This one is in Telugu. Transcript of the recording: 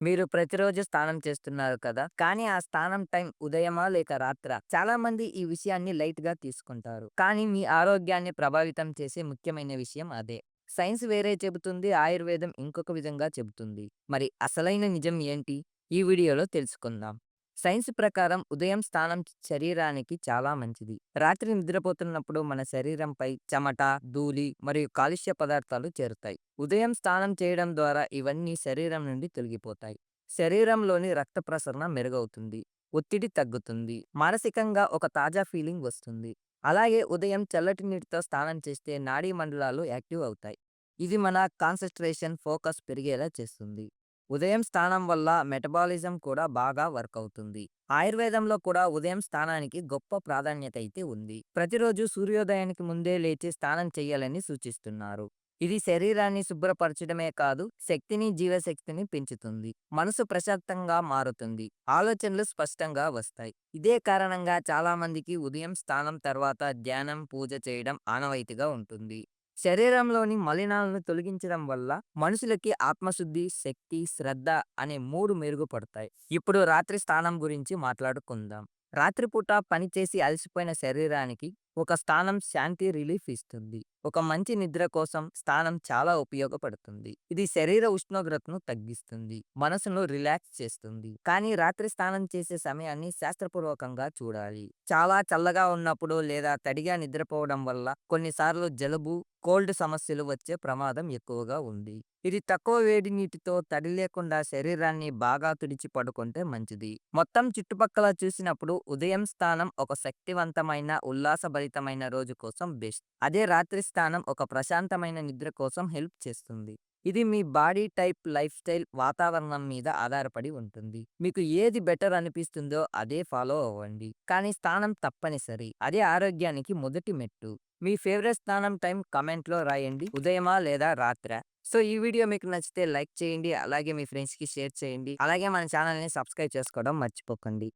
మీరు ప్రతిరోజు స్నానం చేస్తున్నారు కదా! కానీ ఆ స్నానం టైం ఉదయమా లేక రాత్రా? చాలా మంది ఈ విషయాన్ని లైట్గా తీసుకుంటారు. కానీ మీ ఆరోగ్యాన్ని ప్రభావితం చేసే ముఖ్యమైన విషయం అదే. సైన్స్ వేరే చెబుతుంది. ఆయుర్వేదం ఇంకొక విధంగా చెబుతుంది. మరి అసలైన నిజం ఏంటి? ఈ వీడియోలో తెలుసుకుందాం. సైన్స్ ప్రకారం ఉదయం స్నానం శరీరానికి చాలా మంచిది. రాత్రి నిద్రపోతున్నప్పుడు మన శరీరంపై చెమట, ధూళి మరియు కాలుష్య పదార్థాలు చేరుతాయి. ఉదయం స్నానం చేయడం ద్వారా ఇవన్నీ శరీరం నుండి తొలగిపోతాయి. శరీరంలోని రక్త ప్రసరణ మెరుగవుతుంది. ఒత్తిడి తగ్గుతుంది. మానసికంగా ఒక తాజా ఫీలింగ్ వస్తుంది. అలాగే ఉదయం చల్లటి నీటితో స్నానం చేస్తే నాడీ మండలాలు యాక్టివ్ అవుతాయి. ఇది మన కాన్సన్ట్రేషన్ ఫోకస్ పెరిగేలా చేస్తుంది. ఉదయం స్నానం వల్ల మెటబాలిజం కూడా బాగా వర్క్ అవుతుంది. ఆయుర్వేదంలో కూడా ఉదయం స్నానానికి గొప్ప ప్రాధాన్యత అయితే ఉంది. ప్రతిరోజు సూర్యోదయానికి ముందే లేచి స్నానం చేయాలని సూచిస్తున్నారు. ఇది శరీరాన్ని శుభ్రపరచడమే కాదు, శక్తిని, జీవశక్తిని పెంచుతుంది. మనసు ప్రశాంతంగా మారుతుంది. ఆలోచనలు స్పష్టంగా వస్తాయి. ఇదే కారణంగా చాలా మందికి ఉదయం స్నానం తర్వాత ధ్యానం, పూజ చేయడం ఆనవాయితీగా ఉంటుంది. శరీరంలోని మలినాలను తొలగించడం వల్ల మనుషులకి ఆత్మశుద్ధి, శక్తి, శ్రద్ధ అనే మూడు మెరుగుపడతాయి. ఇప్పుడు రాత్రి స్నానం గురించి మాట్లాడుకుందాం. రాత్రిపూట పనిచేసి అలసిపోయిన శరీరానికి ఒక స్థానం శాంతి రిలీఫ్ ఇస్తుంది. ఒక మంచి నిద్ర కోసం స్థానం చాలా ఉపయోగపడుతుంది. ఇది శరీర ఉష్ణోగ్రతను తగ్గిస్తుంది. మనసును రిలాక్స్ చేస్తుంది. కానీ రాత్రి స్నానం చేసే సమయాన్ని శాస్త్రపూర్వకంగా చూడాలి. చాలా చల్లగా ఉన్నప్పుడు లేదా తడిగా నిద్రపోవడం వల్ల కొన్నిసార్లు జలుబు, కోల్డ్ సమస్యలు వచ్చే ప్రమాదం ఎక్కువగా ఉంది. ఇది తక్కువ వేడి నీటితో తడి లేకుండా శరీరాన్ని బాగా తుడిచి పడుకుంటే మంచిది. మొత్తం చుట్టుపక్కల చూసినప్పుడు ఉదయం స్థానం ఒక శక్తివంతమైన, ఫలితమైన రోజు కోసం బెస్ట్. అదే రాత్రి స్థానం ఒక ప్రశాంతమైన నిద్ర కోసం హెల్ప్ చేస్తుంది. ఇది మీ బాడీ టైప్, లైఫ్ స్టైల్, వాతావరణం మీద ఆధారపడి ఉంటుంది. మీకు ఏది బెటర్ అనిపిస్తుందో అదే ఫాలో అవ్వండి. కానీ స్థానం తప్పనిసరి. అదే ఆరోగ్యానికి మొదటి మెట్టు. మీ ఫేవరెట్ స్థానం టైం కమెంట్లో రాయండి. ఉదయమా లేదా రాత్ర సో ఈ వీడియో మీకు నచ్చితే లైక్ చేయండి. అలాగే మీ ఫ్రెండ్స్‌కి షేర్ చేయండి. అలాగే మన ఛానల్‌ని సబ్స్క్రైబ్ చేసుకోవడం మర్చిపోకండి.